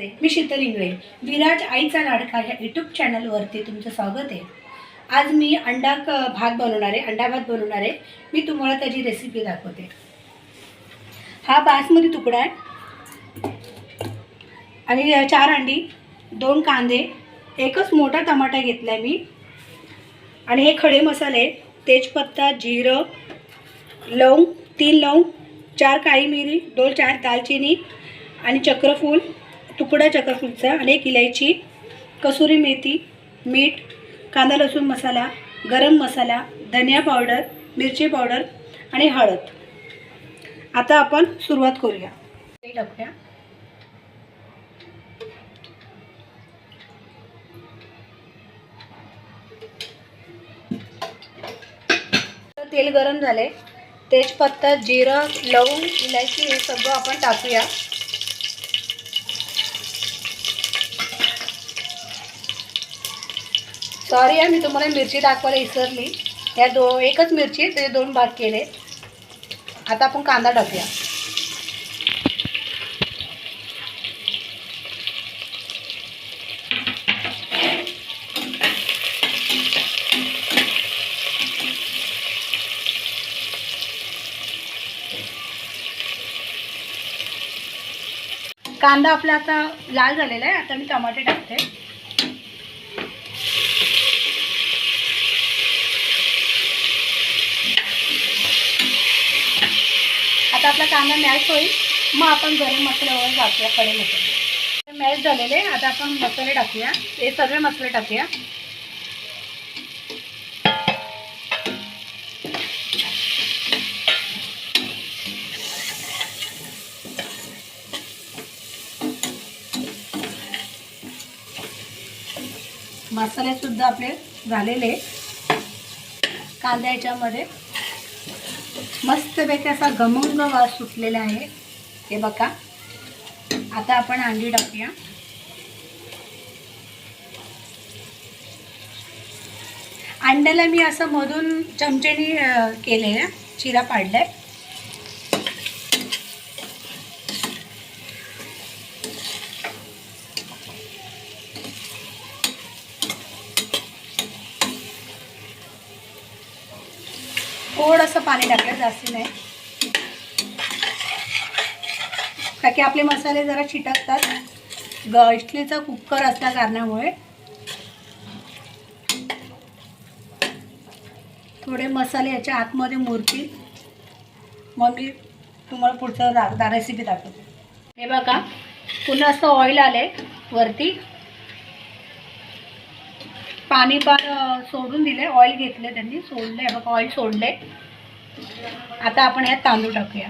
नमस्ते. मी शीतल इंगळे. विराज आईचा लाडका ह्या यूट्यूब चॅनलवरती तुमचं स्वागत आहे. आज मी अंडा क भात बनवणार आहे अंडा भात बनवणार आहे. मी तुम्हाला त्याची रेसिपी दाखवते. हा बासमती तुकडा आहे. आणि चार अंडी दोन कांदे एकच मोठा टमाटा घेतला आहे मी. आणि हे खडे मसाले तेजपत्ता जिरं लवंग तीन लवंग चार काळी मिरी दोन चार दालचिनी आणि चक्रफूल. तुकडा चक्रफूलचा आणि एक इलायची कसुरी मेथी मीठ कांदा लसूण मसाला गरम मसाला धनिया पावडर मिरची पावडर आणि हळद. आता आपण सुरुवात करूया. तेल टाकूया. तेल गरम झाले तेजपत्ता जिरं लवंग इलायची हे सगळं आपण टाकूया. सॉरी आहे मी तुम्हाला मिरची दाखवायला विसरली. या दो एकच मिरची त्याचे दोन भाग केले. आता आपण कांदा टाकूया. कांदा आपला आता लाल झालेला आहे आता मी टमाटे टाकते. आता आपला कांदा मॅश होईल मग आपण गरम मसाले वगैरे टाकूया खडे मसाले. मॅश झालेले आता आपण मसाले टाकूया. हे सगळे मसाले टाकूया. मसाले सुद्धा आपले झालेले कांदा याच्यामध्ये मस्तपैकी असा गमंग वास सुटलेला आहे. हे बघा. आता आपण अंडी टाकूया. अंड्याला मी असं मधून चमच्यानी केले चिरा पाडलाय. थोडंसं पाणी टाकलं जास्त नाही. का की आपले मसाले जरा चिटकतात. ग इटलीचा कुकर असल्या कारणामुळे. थोडे मसाले याच्या आतमध्ये मुरतील. मग मी तुम्हाला पुढचं दा दा रेसिपी दाखवते. हे बघा पुन्हा असं ऑइल आले वरती. पाणी पार सोडून दिले ऑइल घेतले त्यांनी सोडले बघ बघा ऑइल सोडले आता आपण यात तांदूळ टाकूया.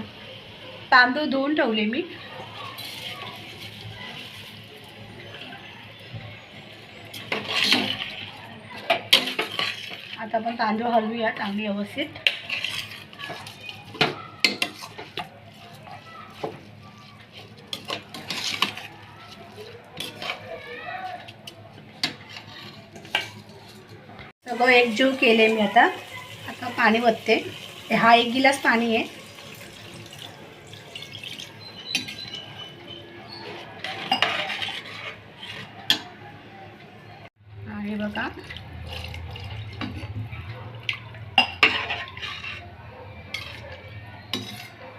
तांदूळ धुवून ठेवले मी. आता आपण तांदूळ हलवूया चांगली व्यवस्थित. सगळं एकजीव केले मी आता. आता पाणी वतते हा एक गिलास पाणी आहे. हा, बघा.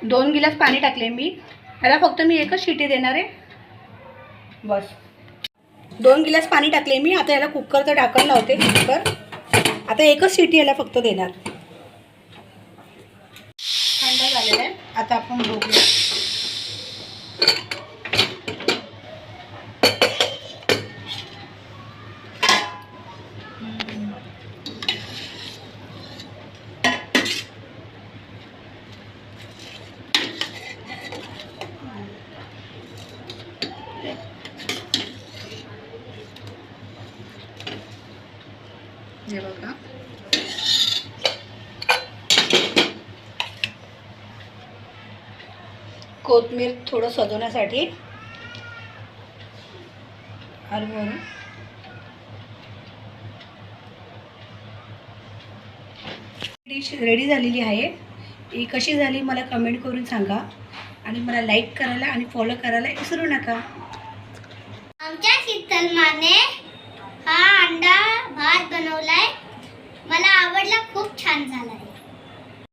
दोन गिलास पाणी टाकले मी. ह्याला फक्त मी एकच शिटी देणार आहे. बस. दोन गिलास पाणी टाकले मी. आता याला कुकरचं ढाकण लावते कुकर आता एकच सिटी याला फक्त देणार. थंड झालेलं आहे. आता आपण बघूया. हे बघा. कोथमीर थोडं सजवण्यासाठी हरभरा डिश रेडी झालेली आहे. ही कशी झाली मला कमेंट करून सांगा. आणि मला लाईक करायला आणि फॉलो करायला विसरू नका. आमच्या सलमाने हा अंडा भात बनवलाय. मला आवडला खूप छान झालाय.